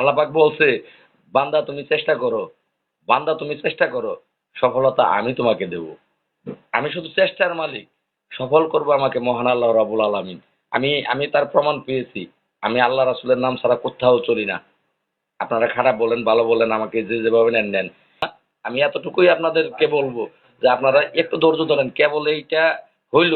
আল্লাপাক বলছে, বান্দা তুমি চেষ্টা করো, বান্দা তুমি চেষ্টা করো, সফলতা আমি তোমাকে দেব। আমি শুধু চেষ্টার মালিক, সফল করব আমাকে মহান আল্লাহ রাবুল আলমিন। আমি আমি তার প্রমাণ পেয়েছি, আমি আল্লাহ রাসুলের নাম ছাড়া কোথাও চলি না। আপনারা খারাপ বলেন, ভালো বলেন, আমাকে যে যেভাবে নেন নেন। আমি এতটুকুই আপনাদেরকে বলব যে আপনারা একটু ধৈর্য ধরেন, কেবল এইটা হইল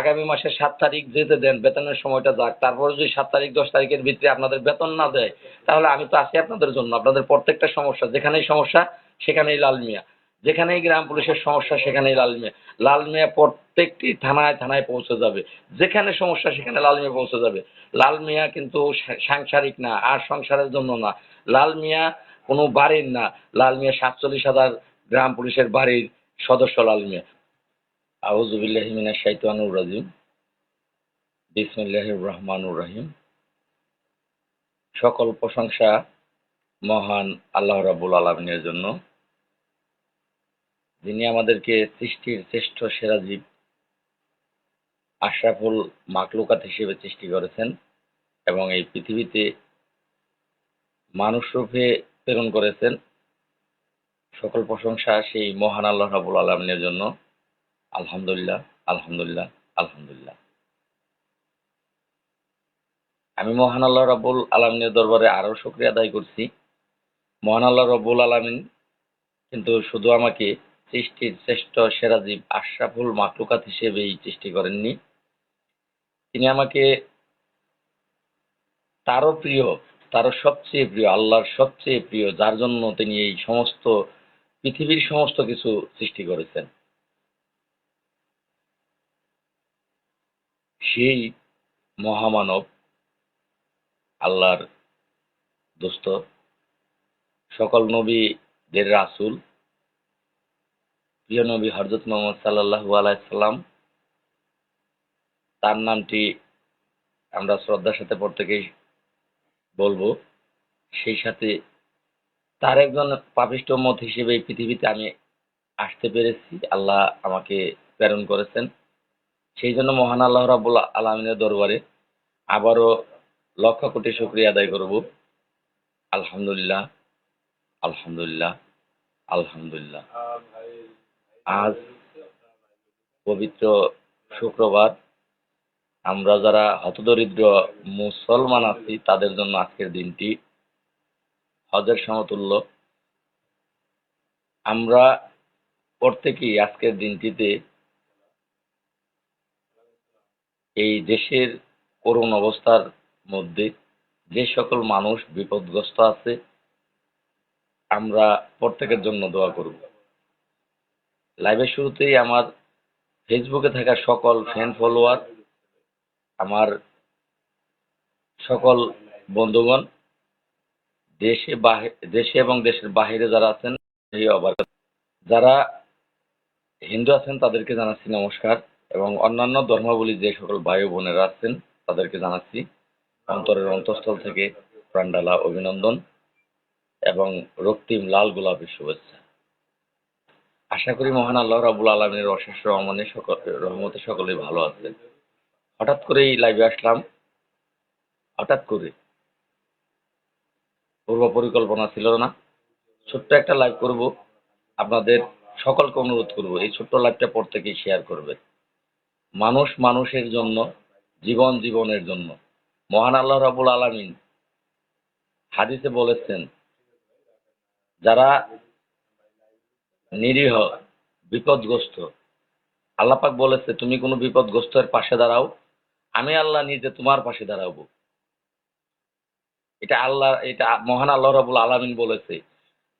আগামী মাসের সাত তারিখ যেতে দেন, বেতনের সময়টা যাক, তারপরে যদি সাত তারিখ, দশ তারিখের ভিতরে আপনাদের বেতন না দেয়, তাহলে আমি তো আছি আপনাদের জন্য, আপনাদের প্রত্যেকটা সমস্যা, যেখানেই সমস্যা সেখানেই লাল মিয়া, যেখানেই গ্রাম পুলিশের সমস্যা সেখানেই লাল মিয়া লাল মিয়া প্রত্যেকটি থানায় থানায় পৌঁছে যাবে, যেখানে সমস্যা সেখানে লাল মিয়া পৌঁছে যাবে, লাল মিয়া কিন্তু সাংসারিক না, আর সংসারের জন্য না, লাল মিয়া কোনো বাড়ির না, লাল মিয়া সাতচল্লিশ হাজার গ্রাম পুলিশের বাড়ির সদস্য লাল মিয়া আউজুবিল্লাহ রাজিম। বিসমিল্লাহির রহমানুর রহিম। সকল প্রশংসা মহান আল্লাহ রাব্বুল আলমিনের জন্য। যিনি আমাদেরকে সৃষ্টির শ্রেষ্ঠ সেরা জীব, আশরাফুল মাকলুকাত হিসেবে সৃষ্টি করেছেন এবং এই পৃথিবীতে মানুষ রূপে প্রেরণ করেছেন। সকল প্রশংসা সেই মহান আল্লাহ রাবুল আলমিনের জন্য। আলহামদুলিল্লাহ আলহামদুলিল্লাহ আলহামদুলিল্লাহ। আমি মহান আল্লাহ রাবুল আলমিনের দরবারে আরও শুক্রিয়া আদায় করছি। মহান আল্লাহ রব্বুল আলমিন কিন্তু শুধু আমাকে সৃষ্টির শ্রেষ্ঠ সেরা জীব আশরাফুল মাকলুকাত হিসেবেই সৃষ্টি করেননি। তিনি আমাকে তারও প্রিয়, তারও সবচেয়ে প্রিয়, আল্লাহর সবচেয়ে প্রিয়, যার জন্য তিনি এই সমস্ত, পৃথিবীর সমস্ত কিছু সৃষ্টি করেছেন। সেই মহামানব আল্লাহর দোস্ত, সকল নবীদের রাসূল, প্রিয় নবী হযরত মুহাম্মদ সাল্লাল্লাহু আলাইহি সাল্লাম, তার নামটি আমরা শ্রদ্ধার সাথে প্রত্যেকেই বলব। সেই সাথে তার একজন পাপিষ্ট মত হিসেবে পৃথিবীতে আমি আসতে পেরেছি। আল্লাহ আমাকে প্রেরণ করেছেন। সেই জন্য মহান আল্লাহ রাবুল আলমিনের দরবারে আবারও লক্ষ কোটি শুক্রিয়া আদায় করব। আলহামদুলিল্লাহ আলহামদুলিল্লাহ আলহামদুলিল্লাহ। আজ পবিত্র শুক্রবার, আমরা যারা হতদরিদ্র মুসলমান আছি, তাদের জন্য আজকের দিনটি হজের সমতুল্য। আমরা প্রত্যেকেই আজকের দিনটিতে এই দেশের করুণ অবস্থার মধ্যে যে সকল মানুষ বিপদগ্রস্ত আছে, আমরা প্রত্যেকের জন্য দোয়া করব। লাইভের শুরুতেই আমার ফেসবুকে থাকা সকল ফ্যান ফলোয়ার আমার সকল বন্ধুগণ, দেশে দেশে এবং দেশের বাহিরে যারা আছেন যারা হিন্দু আছেন তাদেরকে জানাচ্ছি নমস্কার। এবং অন্যান্য ধর্মাবলী যে সকল ভাই বোনেরা আছেন, তাদেরকে জানাচ্ছি অন্তরের অন্তঃস্থল থেকে প্রাণডালা অভিনন্দন এবং রক্তিম লাল গোলাপের শুভেচ্ছা। আশা করি মহান আল্লাহ রাবুল আলমিনের অশেষ রহমানে সকল রহমতে সকলেই ভালো আছে। হঠাৎ করেই লাইভে আসলাম। হঠাৎ করে পূর্ব পরিকল্পনা ছিল না। ছোট্ট একটা লাইভ করব। আপনাদের সকলকে অনুরোধ করব, এই ছোট্ট লাইভটা প্রত্যেকেই শেয়ার করবে। মানুষ মানুষের জন্য, জীবন জীবনের জন্য। মহান আল্লাহ রাবুল আলামিন হাদিসে বলেছেন, যারা নিরীহ, বিপদগ্রস্ত আল্লাপাক বলেছে, তুমি কোনো বিপদগ্রস্তের পাশে দাঁড়াও, আমি আল্লাহ নিজে তোমার পাশে দাঁড়াবো। এটা আল্লাহ, এটা মহান আল্লাহ রাবুল আলামিন বলেছে,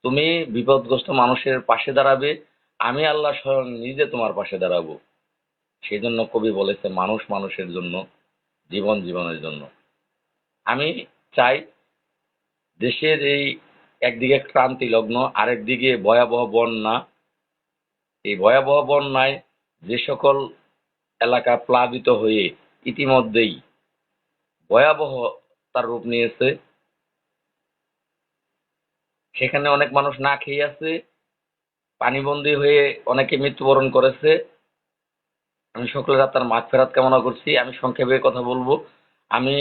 তুমি বিপদগ্রস্ত মানুষের পাশে দাঁড়াবে, আমি আল্লাহ স্বয়ং নিজে তোমার পাশে দাঁড়াবো। সেই জন্য কবি বলেছে মানুষ মানুষের জন্য, জীবন জীবনের জন্য। আমি চাই দেশের এই একদিকে ক্রান্তি লগ্ন, আরেকদিকে ভয়াবহ বন্যা। এই ভয়াবহ বন্যায় যে সকল এলাকা প্লাবিত হয়ে ইতিমধ্যেই ভয়াবহ তার রূপ নিয়েছে। সেখানে অনেক মানুষ না খেয়ে আছে, পানিবন্দী হয়ে অনেকে মৃত্যুবরণ করেছে। আমি সকলের আত্মার মাঠ ফেরাত কামনা করছি। আমি সংক্ষেপে কথা বলব। আমি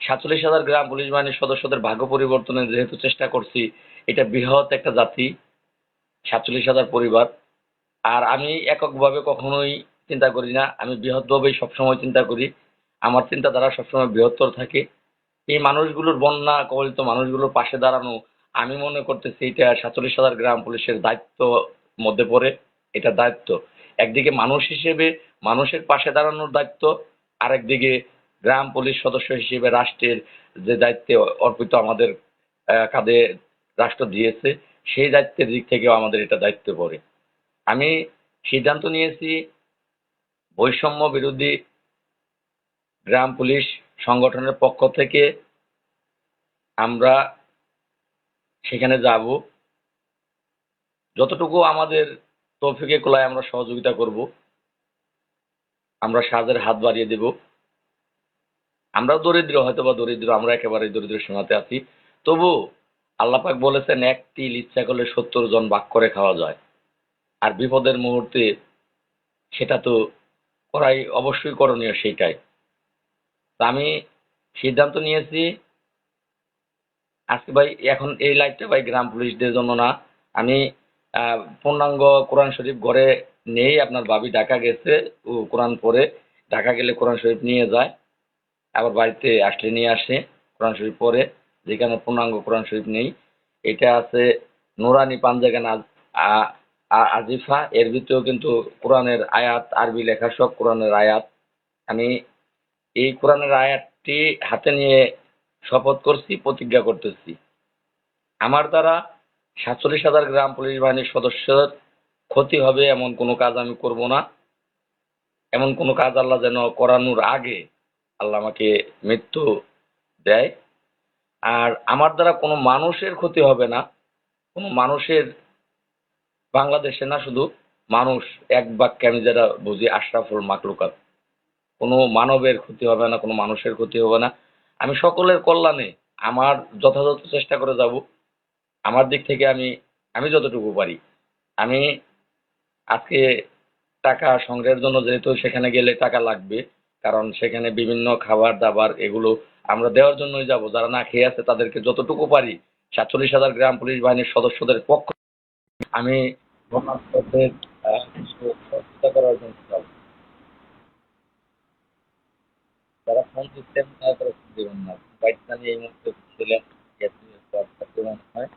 সাতচল্লিশ হাজার গ্রাম পুলিশ বাহিনীর সদস্যদের ভাগ্য পরিবর্তনের যেহেতু চেষ্টা করছি, এটা বৃহৎ একটা জাতি, সাতচল্লিশ হাজার পরিবার। আর আমি এককভাবে কখনোই চিন্তা করি না। আমি বৃহৎভাবেই সবসময় চিন্তা করি। আমার চিন্তাধারা সবসময় বৃহত্তর থাকে। এই মানুষগুলোর বন্যা কবলিত মানুষগুলোর পাশে দাঁড়ানো, আমি মনে করতেছি এটা সাতচল্লিশ হাজার গ্রাম পুলিশের দায়িত্ব মধ্যে পড়ে, এটা দায়িত্ব। একদিকে মানুষ হিসেবে, মানুষের পাশে দাঁড়ানোর দায়িত্ব, আরেকদিকে গ্রাম, পুলিশ সদস্য হিসেবে রাষ্ট্রের যে দায়িত্বে অর্পিত আমাদের কাঁধে রাষ্ট্র দিয়েছে, সেই দায়িত্বের দিক থেকেও আমাদের এটা দায়িত্ব পড়ে। আমি সিদ্ধান্ত নিয়েছি, বৈষম্য বিরোধী গ্রাম, পুলিশ সংগঠনের পক্ষ থেকে আমরা সেখানে যাব। যতটুকু আমাদের তৌফিকে কোলায় আমরা সহযোগিতা করব। আমরা সাহায্যের হাত বাড়িয়ে দেব। আমরাও দরিদ্র হয়তো বা দরিদ্র, আমরা একেবারে দরিদ্র সীমাতে আছি। তবু আল্লাহ পাক বলেছেন এক তিল ইচ্ছা করলে সত্তর জন বাক করে খাওয়া যায়। আর বিপদের মুহূর্তে সেটা তো করাই অবশ্যই করণীয় সেইটাই। আমি সিদ্ধান্ত নিয়েছি, আজকে ভাই, এখন এই লাইভটা ভাই গ্রাম পুলিশদের জন্য না। আমি পূর্ণাঙ্গ কোরআন শরীফ ঘরে নেই আপনার ভাবি ঢাকা গেছে। ও কোরআন পড়ে ঢাকা গেলে কোরআন শরীফ নিয়ে যায়। আবার বাড়িতে আসলে নিয়ে আসে, কোরআন শরীফ পড়ে, যেখানে পূর্ণাঙ্গ কোরআন শরীফ নেই। এটা আছে নুরানি পাঞ্জাগান আজিফা। এর ভিতরেও কিন্তু কোরআনের আয়াত, আরবি লেখা সব কোরআনের আয়াত। আমি এই কোরআনের আয়াতটি হাতে নিয়ে শপথ করছি, প্রতিজ্ঞা করতেছি। আমার দ্বারা সাতচল্লিশ হাজার গ্রাম পুলিশ বাহিনীর সদস্যের ক্ষতি হবে এমন কোনো কাজ আমি করব না। এমন কোনো কাজ আল্লাহ যেন করানোর আগে আল্লাহ আমাকে মৃত্যু দেয়। আর আমার দ্বারা কোনো মানুষের ক্ষতি হবে না। কোনো মানুষের বাংলাদেশে না শুধু মানুষ, এক বাক্যে আমি যেটা বুঝি, আশরাফুল মাকলুকাত। কোনো মানবের ক্ষতি হবে না, কোনো মানুষের ক্ষতি হবে না। আমি সকলের কল্যাণে আমার যথাযথ চেষ্টা করে যাব। আমার দিক থেকে আমি আমি যতটুকু পারি। আমি আজকে টাকা সংগ্রহের জন্য যেহেতু সেখানে গেলে টাকা লাগবে, কারণ সেখানে বিভিন্ন খাবার দাবার এগুলো আমরা দেওয়ার জন্যই যাব। যারা না খেয়ে আছে তাদেরকে যতটুকু পারি, সাতচল্লিশ হাজার গ্রাম পুলিশ বাহিনীর সদস্যদের পক্ষ আমি করার জন্য যারা ফোন দিচ্ছেন না। এই মুহূর্তে ছিলেন হয়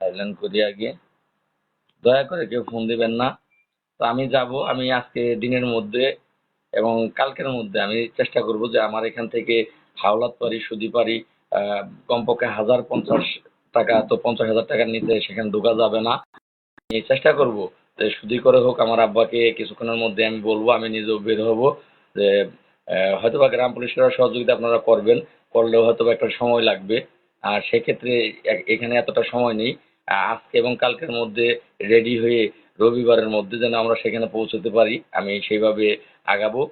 সাইলেন্ট করি আগে দয়া করে কেউ ফোন দিবেন না। তো আমি যাব, আমি আজকে দিনের মধ্যে এবং কালকের মধ্যে আমি চেষ্টা করব যে আমার এখান থেকে হাওলাত পারি সুদি পারি কমপক্ষে হাজার পঞ্চাশ টাকা, তো পঞ্চাশ হাজার টাকার নিচে সেখানে ঢোকা যাবে না। আমি চেষ্টা করব যে সুদি করে হোক, আমার আব্বাকে কিছুক্ষণের মধ্যে আমি বলব, আমি নিজেও বের হব যে হয়তোবা গ্রাম পুলিশেরা সহযোগিতা আপনারা করবেন, করলেও হয়তোবা একটা সময় লাগবে। আর সেক্ষেত্রে এখানে এতটা সময় নেই। আজকে এবং কালকের মধ্যে রেডি হয়ে রবিবারের মধ্যে যেন আমরা সেখানে পৌঁছতে পারি, আমি সেইভাবে আগাবো।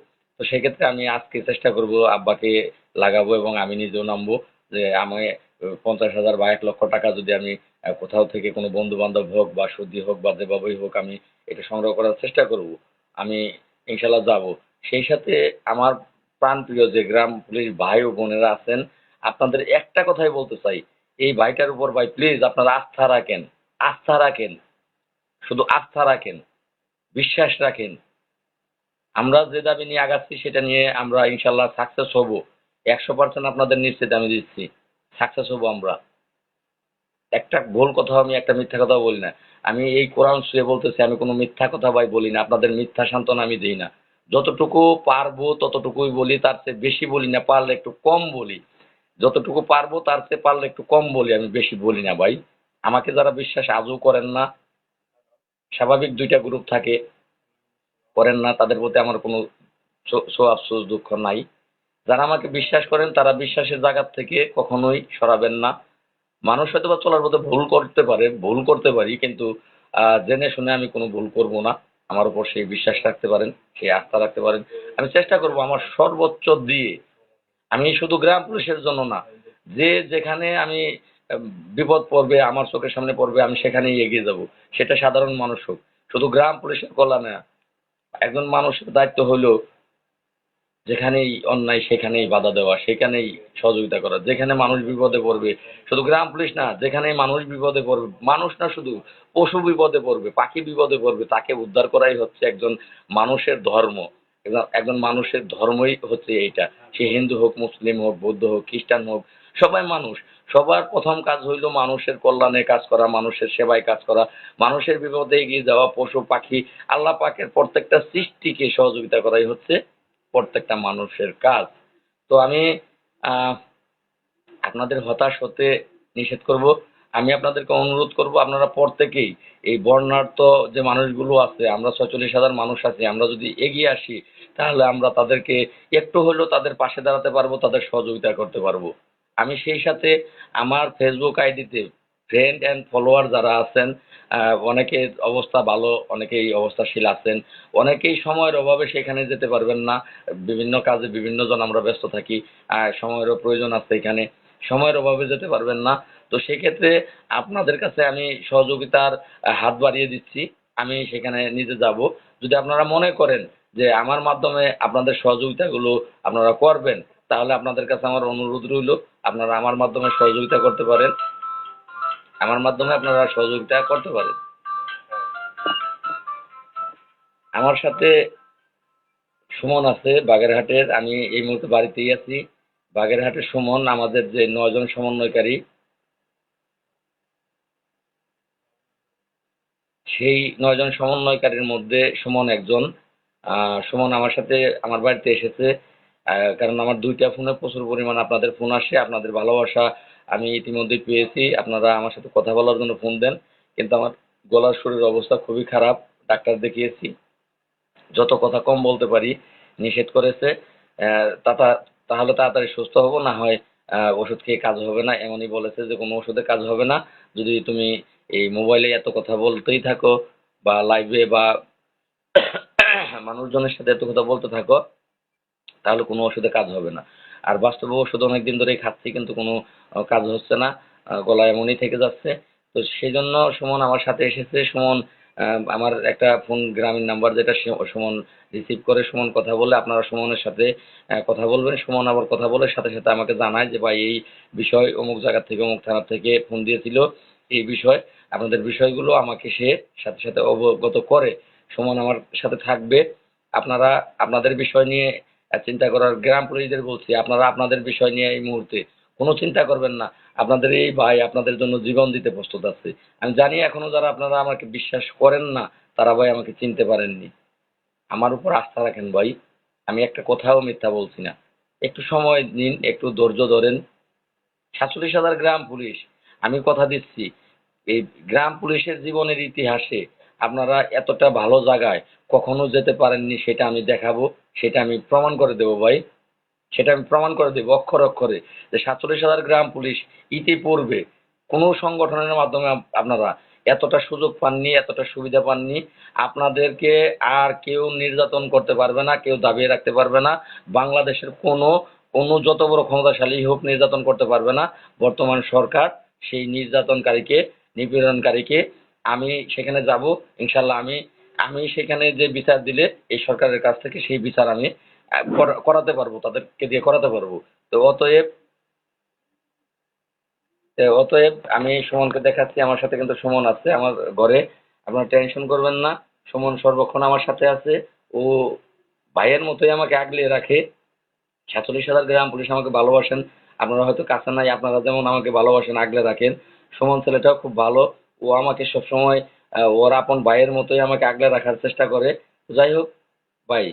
তো সেক্ষেত্রে আমি আজকে চেষ্টা করব আব্বাকে লাগাবো এবং আমি নিজেও নামবো যে আমি পঞ্চাশ হাজার বা এক লক্ষ টাকা যদি আমি কোথাও থেকে কোনো বন্ধু বান্ধব হোক বা সুদি হোক বা যেভাবেই হোক আমি এটা সংগ্রহ করার চেষ্টা করব। আমি ইনশাল্লাহ যাব। সেই সাথে আমার প্রাণপ্রিয় যে গ্রাম পুলিশ ভাই ও বোনেরা আছেন আপনাদের একটা কথাই বলতে চাই, এই ভাইটার উপর ভাই প্লিজ আপনারা আস্থা রাখেন আস্থা রাখেন, শুধু আস্থা রাখেন, বিশ্বাস রাখেন। আমরা যে দাবি নিয়ে আগাচ্ছি সেটা নিয়ে আমরা ইনশাল্লাহ সাকসেস হব। একশো পার্সেন্ট আপনাদের নিশ্চিত আমি দিচ্ছি সাকসেস হব আমরা। একটা ভুল কথা আমি একটা মিথ্যা কথা বলি না। আমি এই কোরআন শুয়ে বলতেছি, আমি কোনো মিথ্যা কথা ভাই বলি না, আপনাদের মিথ্যা সান্ত্বনা আমি দিই না। যতটুকু পারব ততটুকুই বলি, তার চেয়ে বেশি বলি না, পারলে একটু কম বলি। যতটুকু পারব তার চেয়ে পারলে একটু কম বলি, আমি বেশি বলি না ভাই। আমাকে যারা বিশ্বাস আজও করেন না, স্বাভাবিক দুইটা গ্রুপ থাকে, করেন না, তাদের প্রতি আমার কোনো সো- আফসোস, দুঃখ নাই। যারা আমাকে বিশ্বাস করেন, তারা বিশ্বাসের জায়গা থেকে কখনোই সরাবেন না। মানুষ হয়তো বা চলার পথে ভুল করতে পারে, ভুল করতে পারি, কিন্তু জেনে শুনে আমি কোনো ভুল করব না। আমার উপর সেই বিশ্বাস রাখতে পারেন, সেই আস্থা রাখতে পারেন। আমি চেষ্টা করব আমার সর্বোচ্চ দিয়ে আমি শুধু গ্রাম পুলিশের জন্য না, যে যেখানে আমি বিপদ পড়বে, আমার চোখের সামনে পড়বে, আমি সেখানেই এগিয়ে যাব। সেটা সাধারণ মানুষ হোক। শুধু গ্রাম পুলিশের কল্যাণে। একজন মানুষের দায়িত্ব হলো যেখানেই অন্যায়, সেখানেই বাধা দেওয়া, সেখানেই সহযোগিতা করা। যেখানে মানুষ বিপদে পড়বে, শুধু গ্রাম পুলিশ না, যেখানেই মানুষ বিপদে পড়বে, মানুষ না শুধু পশু বিপদে পড়বে, পাখি বিপদে পড়বে, তাকে উদ্ধার করাই হচ্ছে একজন মানুষের ধর্ম। একজন- মানুষের ধর্মই হচ্ছে এইটা। সে হিন্দু হোক, মুসলিম হোক, বৌদ্ধ হোক, খ্রিস্টান হোক, সবাই মানুষ। সবার প্রথম কাজ হইল মানুষের কল্যাণে কাজ করা, মানুষের সেবায় কাজ করা, মানুষের বিপদে এগিয়ে যাওয়া, পশু, পাখি, আল্লাহ পাকের প্রত্যেকটা সৃষ্টিকে সহযোগিতা করাই হচ্ছে প্রত্যেকটা মানুষের কাজ। তো আমি আপনাদের হতাশ হতে নিষেধ করব। আমি আপনাদেরকে অনুরোধ করব আপনারা প্রত্যেকেই এই বর্ণাঢ্য যে মানুষগুলো আছে আমরা ছয়চল্লিশ হাজার মানুষ আছি আমরা যদি এগিয়ে আসি তাহলে আমরা তাদেরকে একটু হলেও তাদের পাশে দাঁড়াতে পারব তাদের সহযোগিতা করতে পারব। আমি সেই সাথে আমার ফেসবুক আইডিতে ফ্রেন্ড অ্যান্ড ফলোয়ার যারা আছেন আহ, অনেকের অবস্থা ভালো অনেকেই অবস্থাশীল আছেন অনেকেই সময়ের অভাবে সেখানে যেতে পারবেন না বিভিন্ন কাজে বিভিন্ন জন আমরা ব্যস্ত থাকি সময়েরও প্রয়োজন আছে এখানে সময়ের অভাবে যেতে পারবেন না। তো সেক্ষেত্রে আপনাদের কাছে আমি সহযোগিতার হাত বাড়িয়ে দিচ্ছি। আমি সেখানে নিজে যাব। যদি আপনারা মনে করেন যে আমার মাধ্যমে আপনাদের সহযোগিতাগুলো আপনারা করবেন, তাহলে আপনাদের কাছে আমার অনুরোধ রইল, আপনারা আমার মাধ্যমে সহযোগিতা করতে পারেন। আমার মাধ্যমে আপনারা সহযোগিতা করতে পারেন। আমার সাথে সুমন আছে বাগেরহাটের, আমি এই মুহূর্তে বাড়িতেই আছি। বাগেরহাটের সুমন, আমাদের যে নয়জন সমন্বয়কারী সেই নয়জন সমন্বয়কারীর মধ্যে সুমন একজন। সুমন আমার সাথে, আমার বাড়িতে এসেছে। কারণ আমার দুইটা ফোনে প্রচুর পরিমাণ আপনাদের ফোন আসে, আপনাদের ভালোবাসা আমি ইতিমধ্যে পেয়েছি। আপনারা আমার সাথে কথা বলার জন্য ফোন দেন। কিন্তু আমার গলার শরীর অবস্থা খুবই খারাপ, ডাক্তার দেখিয়েছি। যত কথা কম বলতে পারি, নিষেধ করেছে। তাহলে তাড়াতাড়ি সুস্থ হব, না হয় ওষুধ খেয়ে কাজ হবে না, এমনই বলেছে যে কোনো ওষুধে কাজ হবে না। যদি তুমি এই মোবাইলে এত কথা বলতেই থাকো বা লাইভে বা মানুষজনের সাথে এত কথা বলতে থাকো তাহলে কোনো ওষুধে কাজ হবে না। আর বাস্তবে ওষুধ অনেকদিন ধরেই খাচ্ছি কিন্তু কোনো কাজ হচ্ছে না আহ, গলা এমনই থেকে যাচ্ছে। তো সেই জন্য সুমন আমার সাথে এসেছে। সুমন আমার একটা ফোন গ্রামীণ নাম্বার যেটা সুমন রিসিভ করে। সুমন কথা বলে আপনারা সুমনের সাথে কথা বলবেন। সুমন আবার কথা বলে সাথে সাথে আমাকে জানায় যে ভাই এই বিষয় অমুক জায়গা থেকে অমুক থানা থেকে ফোন দিয়েছিল। এই বিষয়, আপনাদের বিষয়গুলো আমাকে সে সাথে সাথে অবগত করে, সুমন আমার সাথে থাকবে। আপনারা, আপনাদের বিষয় নিয়ে চিন্তা করার, গ্রাম পুলিশদের বলছি, আপনারা আপনাদের বিষয় নিয়ে এই মুহূর্তে কোনো চিন্তা করবেন না। আপনাদের এই ভাই আপনাদের জন্য জীবন দিতে প্রস্তুত আছে। আমি জানি এখনও যারা আপনারা আমাকে বিশ্বাস করেন না, তারা ভাই আমাকে চিনতে পারেননি। আমার উপর আস্থা রাখেন ভাই। আমি একটা কথাও মিথ্যা বলছি না। একটু সময় নিন, একটু ধৈর্য ধরেন। সাতচল্লিশ হাজার গ্রাম পুলিশ আমি কথা দিচ্ছি, এই গ্রাম পুলিশের জীবনের ইতিহাসে আপনারা এতটা ভালো জায়গায় কখনো যেতে পারেননি, সেটা আমি দেখাবো, সেটা আমি প্রমাণ করে দেবো ভাই। সেটা আমি প্রমাণ করে দেবো অক্ষর অক্ষরে যে সাতচল্লিশ হাজার গ্রাম পুলিশ ইতিপূর্বে কোনো সংগঠনের মাধ্যমে আপনারা এতটা সুযোগ পাননি, এতটা সুবিধা পাননি। আপনাদেরকে আর কেউ নির্যাতন করতে পারবে না, কেউ দাবিয়ে রাখতে পারবে না। বাংলাদেশের কোনো কোনো যত বড় ক্ষমতাশালী হোক নির্যাতন করতে পারবে না। বর্তমান সরকার সেই নির্যাতনকারীকে, নিপীড়নকারীকে আমি সেখানে যাব। ইনশাল্লাহ আমি আমি সেখানে যে বিচার দিলে এই সরকারের কাছ থেকে সেই বিচার আমি করাতে পারব, তাদেরকে দিয়ে করাতে পারব। তো অতএব অতএব আমি সুমনকে দেখাচ্ছি, আমার সাথে কিন্তু সুমন আছে আমার ঘরে। আপনারা টেনশন করবেন না, সুমন সর্বক্ষণ আমার সাথে আছে। ও ভাইয়ের মতোই আমাকে আগলে রাখে। সাতচল্লিশ হাজার গ্রাম পুলিশ আমাকে ভালোবাসেন। আপনারা হয়তো কাছে নাই, আপনারা যেমন আমাকে ভালোবাসেন, আগলে রাখেন। সুমন ছেলেটাও খুব ভালো। ও আমাকে সবসময় ওর আপন ভাইয়ের মতোই আমাকে আগলে রাখার চেষ্টা করে। যাই হোক, ভাই,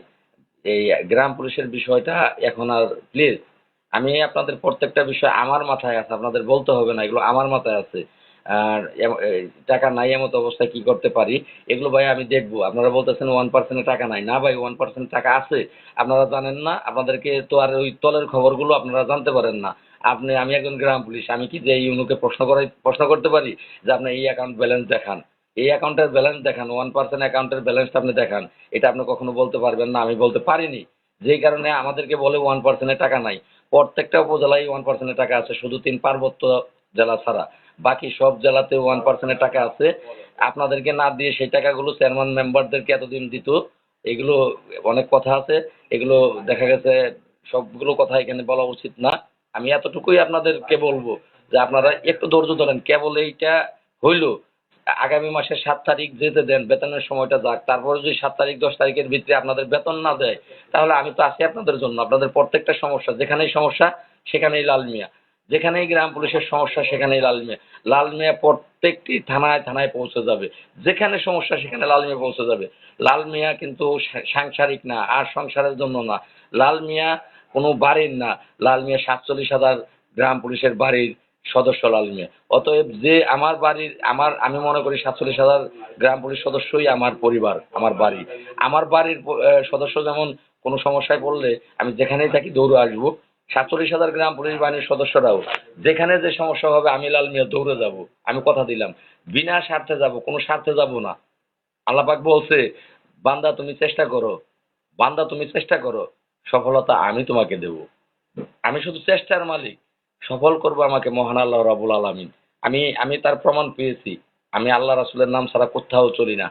এই গ্রাম পুলিশের বিষয়টা এখন আর প্লিজ আমি আপনাদের প্রত্যেকটা বিষয় আমার মাথায় আছে, আপনাদের বলতে হবে না, এগুলো আমার মাথায় আছে। আর এই টাকা নাই এমত অবস্থায় কি করতে পারি? এগুলো ভাই আমি দেখব। আপনারা বলতেছেন ওয়ান পার্সেন্টের টাকা নাই। না ভাই ওয়ান পার্সেন্ট টাকা আছে। আপনারা জানেন না, আপনাদেরকে তো আর ওই তলের খবরগুলো আপনারা জানতে পারেন না। আপনি, আমি একজন গ্রাম পুলিশ, আমি কি যে ইউনুকে প্রশ্ন করাই, প্রশ্ন করতে পারি? যে আপনি এই অ্যাকাউন্ট ব্যালেন্স দেখান। এই অ্যাকাউন্টের ব্যালেন্স দেখান ওয়ান পার্সেন্ট অ্যাকাউন্টের ব্যালেন্সটা আপনি দেখান। এটা আপনি কখনো বলতে পারবেন না, আমি বলতে পারিনি। যেই কারণে আমাদেরকে বলে ওয়ান পার্সেন্টের টাকা নাই। প্রত্যেকটা উপজেলায় ওয়ান পার্সেন্টের টাকা আছে, শুধু তিন পার্বত্য জেলা ছাড়া। বাকি সব জেলাতে ওয়ান পার্সেন্টের টাকা আছে। আপনাদেরকে না দিয়ে সেই টাকাগুলো চেয়ারম্যান মেম্বারদেরকে এতদিন দিত, এগুলো অনেক কথা আছে। এগুলো দেখা গেছে সবগুলো কথা এখানে বলা উচিত না। আমি এতটুকুই আপনাদেরকে বলব যে আপনারা একটু ধৈর্য ধরেন, কেবল এইটা হইল। আগামী মাসের সাত তারিখ যেতে দেন, বেতনের সময়টা যাক, তারপরে যদি সাত তারিখ, দশ তারিখের ভিতরে আপনাদের বেতন না দেয়, তাহলে আমি তো আছি আপনাদের জন্য। আপনাদের প্রত্যেকটা সমস্যা, যেখানেই সমস্যা, সেখানেই লাল মিয়া। যেখানেই গ্রাম পুলিশের সমস্যা, সেখানেই লাল মিয়া। লাল প্রত্যেকটি থানায় থানায় পৌঁছে যাবে। যেখানে সমস্যা, সেখানে লাল মিয়া পৌঁছে যাবে। লাল মিয়া কিন্তু সাংসারিক না, আর সংসারের জন্য না। লাল মিয়া কোনো বাড়ির না। লাল মিয়া সাতচল্লিশ হাজার গ্রাম পুলিশের বাড়ির সদস্য লাল মিয়া। অতএব যে আমার বাড়ির, আমার, আমি মনে করি সাতচল্লিশ হাজার গ্রাম পুলিশ সদস্যই আমার পরিবার, আমার বাড়ি। আমার বাড়ির সদস্য যেমন কোনো সমস্যায় পড়লে আমি যেখানেই থাকি দৌড়ে আসব। সাতচল্লিশ হাজার গ্রাম পুলিশ বাহিনীর সদস্যরাও, যেখানে যে সমস্যা হবে, আমি লাল মিয়া দৌড়ে যাব। আমি কথা দিলাম, বিনা স্বার্থে যাব, কোনো স্বার্থে যাব না। আল্লাপাক বলছে, বান্দা তুমি চেষ্টা করো, বান্দা তুমি চেষ্টা করো, সফলতা আমি তোমাকে দেব। আমি শুধু চেষ্টার মালিক, সফল করব আমাকে মহান আল্লাহ রাবুল আলমিন। আমি আমি তার প্রমাণ পেয়েছি, আমি আল্লাহ রাসুলের নাম ছাড়া কোথাও চলি না।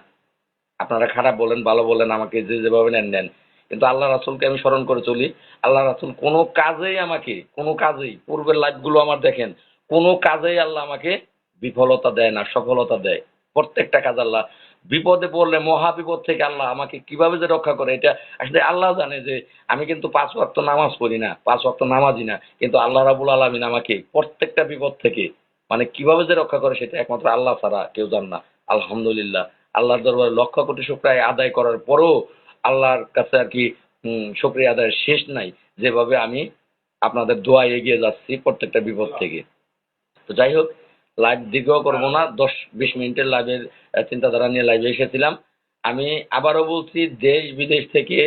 আপনারা খারাপ বলেন, ভালো বলেন, আমাকে যে যেভাবে নেন নেন। কিন্তু আল্লাহ রাসুলকে আমি স্মরণ করে চলি। আল্লাহ রাসুল কোনো কাজেই আমাকে, কোনো কাজেই, পূর্বের লাইফগুলো আমার দেখেন, কোনো কাজেই আল্লাহ আমাকে বিফলতা দেয় না, সফলতা দেয়। প্রত্যেকটা কাজ আল্লাহ, বিপদে পড়লে মহা বিপদ থেকে আল্লাহ আমাকে কীভাবে যে রক্ষা করে, এটা আসলে আল্লাহ জানে যে আমি কিন্তু পাঁচ ওয়াক্ত নামাজ পড়ি না, পাঁচ ওয়াক্ত নামাজি না, কিন্তু আল্লাহ রাবুল আলমিন আমাকে প্রত্যেকটা বিপদ থেকে মানে কীভাবে যে রক্ষা করে সেটা একমাত্র আল্লাহ ছাড়া কেউ জান না। আলহামদুলিল্লাহ, আল্লাহর দরবারে লক্ষ কোটি শুক্রায় আদায় করার পরেও আল্লাহর কাছে আর কি শুক্রিয়া আদায়ের শেষ নাই। যেভাবে আমি আপনাদের দোয়া এগিয়ে যাচ্ছি প্রত্যেকটা বিপদ থেকে। তো যাই হোক লাইভ দীর্ঘ করব না দশ বিশ মিনিটের লাইভের চিন্তাধারা নিয়ে লাইভে এসেছিলাম। আমি আবারও বলছি দেশ বিদেশ থেকে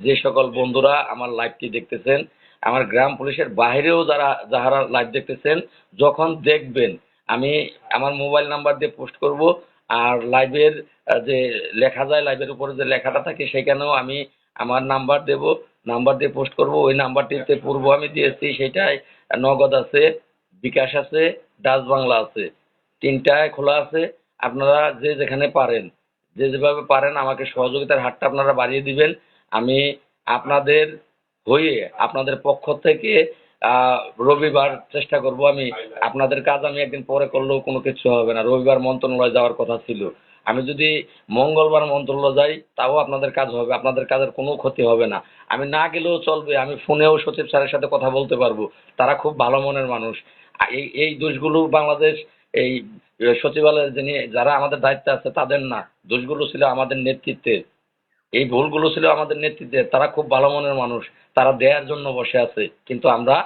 যে সকল বন্ধুরা আমার লাইভটি দেখতেছেন আমার গ্রাম পুলিশের বাইরেও যারা যাহারা লাইভ দেখতেছেন যখন দেখবেন আমি আমার মোবাইল নাম্বার দিয়ে পোস্ট করব আর লাইভের যে লেখা যায় লাইভের উপরে যে লেখাটা থাকে, সেখানেও আমি আমার নাম্বার দেব। নাম্বার দিয়ে পোস্ট করব। ওই নাম্বারটিতে পূর্ব আমি দিয়েছি সেটাই নগদ আছে, বিকাশ আছে, ডাচ বাংলা আছে। তিনটায় খোলা আছে। আপনারা যে যেখানে পারেন, যে যেভাবে পারেন, আমাকে সহযোগিতার হাতটা আপনারা বাড়িয়ে দিবেন। আমি আপনাদের হয়ে, আপনাদের পক্ষ থেকে রবিবার চেষ্টা করব আমি আপনাদের কাজ আমি একদিন পরে করলেও কোনো কিছু হবে না। রবিবার মন্ত্রণালয় যাওয়ার কথা ছিল। আমি যদি মঙ্গলবার মন্ত্রণালয় যাই, তাও আপনাদের কাজ হবে। আপনাদের কাজের কোনো ক্ষতি হবে না। আমি না গেলেও চলবে। আমি ফোনেও সচিব স্যারের সাথে কথা বলতে পারব। তারা খুব ভালো মনের মানুষ। এই এই দোষগুলো বাংলাদেশ, এই সচিবালয়ের যিনি, যারা আমাদের দায়িত্বে আছে, তাদের না। দোষগুলো ছিল আমাদের নেতৃত্বের। এই ভুলগুলো ছিল আমাদের নেতৃত্বের তারা খুব ভালো মনের মানুষ। তারা দেওয়ার জন্য বসে আছে। কিন্তু আমরা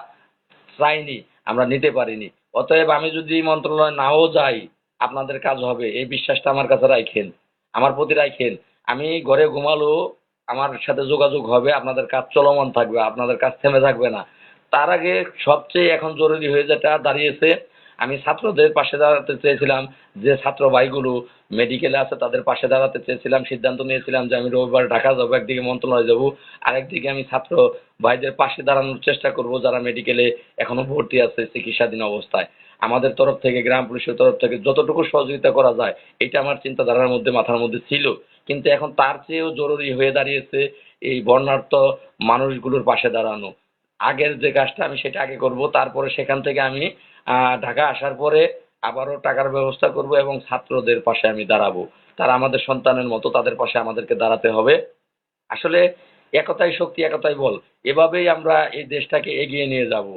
চাইনি, আমরা নিতে পারিনি। অতএব আমি যদি মন্ত্রণালয় নাও যাই, আপনাদের কাজ হবে। এই বিশ্বাসটা আমার কাছে রাখেন। আমার প্রতি রাখেন। আমি ঘরে ঘুমালো আমার সাথে যোগাযোগ হবে, আপনাদের কাজ চলমান থাকবে, আপনাদের কাজ থেমে থাকবে না। তার আগে সবচেয়ে এখন জরুরি হয়ে যেটা দাঁড়িয়েছে আমি ছাত্রদের পাশে দাঁড়াতে চেয়েছিলাম, যে ছাত্র ভাইগুলো মেডিকেলে আছে তাদের পাশে দাঁড়াতে চেয়েছিলাম, সিদ্ধান্ত নিয়েছিলাম যে আমি রবিবার ঢাকা যাব, একদিকে মন্ত্রণালয় যাব, আরেকদিকে আমি ছাত্র ভাইদের পাশে দাঁড়ানোর চেষ্টা করব যারা মেডিকেলে এখনও ভর্তি আছে চিকিৎসাধীন অবস্থায়। আমাদের তরফ থেকে, গ্রাম পুলিশের তরফ থেকে যতটুকু সহযোগিতা করা যায়, এটা আমার চিন্তাধারার মধ্যে, মাথার মধ্যে ছিল। কিন্তু এখন তার চেয়েও জরুরি হয়ে দাঁড়িয়েছে এই বর্ণার্থ মানুষগুলোর পাশে দাঁড়ানো। আগের যে কাজটা আমি সেটা আগে করব, তারপরে সেখান থেকে আমি ঢাকা আসার পরে আবারও টাকার ব্যবস্থা করব এবং ছাত্রদের পাশে আমি দাঁড়াবো। তারা আমাদের সন্তানের মতো তাদের পাশে আমাদেরকে দাঁড়াতে হবে। আসলে একতাই শক্তি, একতাই বল। এভাবেই আমরা এই দেশটাকে এগিয়ে নিয়ে যাব।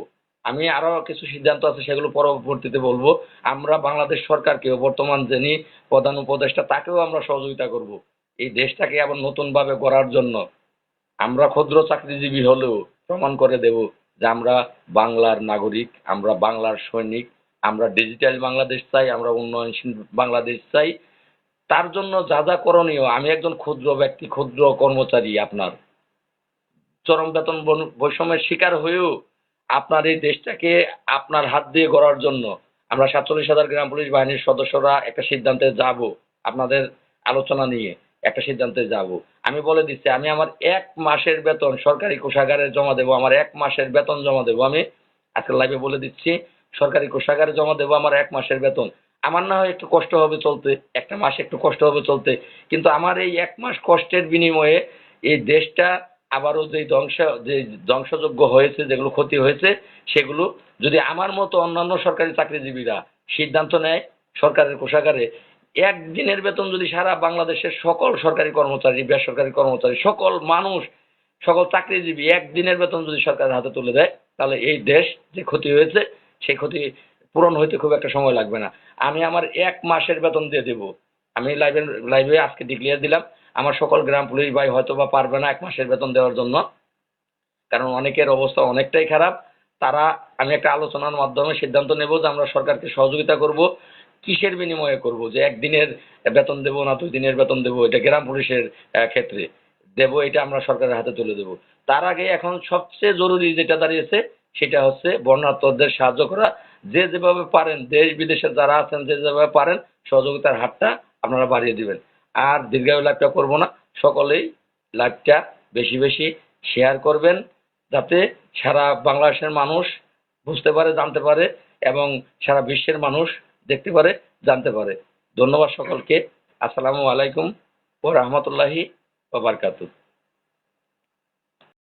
আমি আরও কিছু সিদ্ধান্ত আছে, সেগুলো পরবর্তীতে বলব। আমরা বাংলাদেশ সরকারকেও, বর্তমান যিনি প্রধান উপদেষ্টা, তাকেও আমরা সহযোগিতা করব। এই দেশটাকে আবার নতুনভাবে গড়ার জন্য আমরা ক্ষুদ্র চাকরিজীবী হলেও প্রমাণ করে দেব। যে আমরা বাংলার নাগরিক, আমরা বাংলার সৈনিক, আমরা ডিজিটাল বাংলাদেশ চাই, আমরা উন্নয়নশীল বাংলাদেশ চাই। তার জন্য যা যা করণীয়, আমি একজন ক্ষুদ্র ব্যক্তি, ক্ষুদ্র কর্মচারী আপনার। চরম বেতন বৈষম্যের শিকার হয়েও আপনার এই দেশটাকে আপনার হাত দিয়ে গড়ার জন্য আমরা সাতচল্লিশ হাজার গ্রাম পুলিশ বাহিনীর সদস্যরা একটা সিদ্ধান্তে যাব আপনাদের আলোচনা নিয়ে। একটা সিদ্ধান্তে যাব। আমি বলে দিচ্ছি, আমি আমার এক মাসের বেতন সরকারি কোষাগারে জমা দেবো, আমার এক মাসের বেতন জমা দেবো আমি। আজকে লাইভে বলে দিচ্ছি, সরকারি কোষাগারে জমা দেবো আমার এক মাসের বেতন। আমার না হয় একটু কষ্ট হবে চলতে, একটা মাস একটু কষ্ট হবে চলতে, কিন্তু আমার এই এক মাস কষ্টের বিনিময়ে এই দেশটা আবারও যে ধ্বংস যে ধ্বংসযোগ্য হয়েছে, যেগুলো ক্ষতি হয়েছে, সেগুলো যদি আমার মতো অন্যান্য সরকারি চাকরিজীবীরা সিদ্ধান্ত নেয় সরকারের কোষাগারে একদিনের বেতন যদি সারা বাংলাদেশের সকল সরকারি কর্মচারী, বেসরকারি কর্মচারী, সকল মানুষ, সকল চাকরিজীবী একদিনের বেতন যদি সরকারের হাতে তুলে দেয়, তাহলে এই দেশ যে ক্ষতি হয়েছে, সেই ক্ষতি পূরণ হইতে খুব একটা সময় লাগবে না। আমি আমার এক মাসের বেতন দিয়ে দেবো। আমি লাইভে লাইভে আজকে ডিক্লেয়ার দিলাম, আমার সকল গ্রাম পুলিশ ভাই হয়তো বা পারবে না এক মাসের বেতন দেওয়ার জন্য। কারণ অনেকের অবস্থা অনেকটাই খারাপ। তারা, আমি একটা আলোচনার মাধ্যমে সিদ্ধান্ত নেব যে আমরা সরকারকে সহযোগিতা করব। কিসের বিনিময়ে করব? যে একদিনের বেতন দেবো না দুই দিনের বেতন দেবো? এটা গ্রাম পুলিশের ক্ষেত্রে। দেবো এটা আমরা সরকারের হাতে তুলে দেবো। তার আগে এখন সবচেয়ে জরুরি যেটা দাঁড়িয়েছে, সেটা হচ্ছে বন্যার্থদের সাহায্য করা। যে যেভাবে পারেন, দেশ বিদেশে যারা আছেন, যে যেভাবে পারেন, সহযোগিতার হাতটা আপনারা বাড়িয়ে দিবেন। আর দীর্ঘায়ু লাইভটা করব না। সকলেই লাইভটা বেশি বেশি শেয়ার করবেন, যাতে সারা বাংলাদেশের মানুষ বুঝতে পারে, জানতে পারে, এবং সারা বিশ্বের মানুষ দেখতে পারে জানতে পারে। ধন্যবাদ সকলকে। আসসালামু আলাইকুম ও রহমতুল্লাহি ওবরকাতু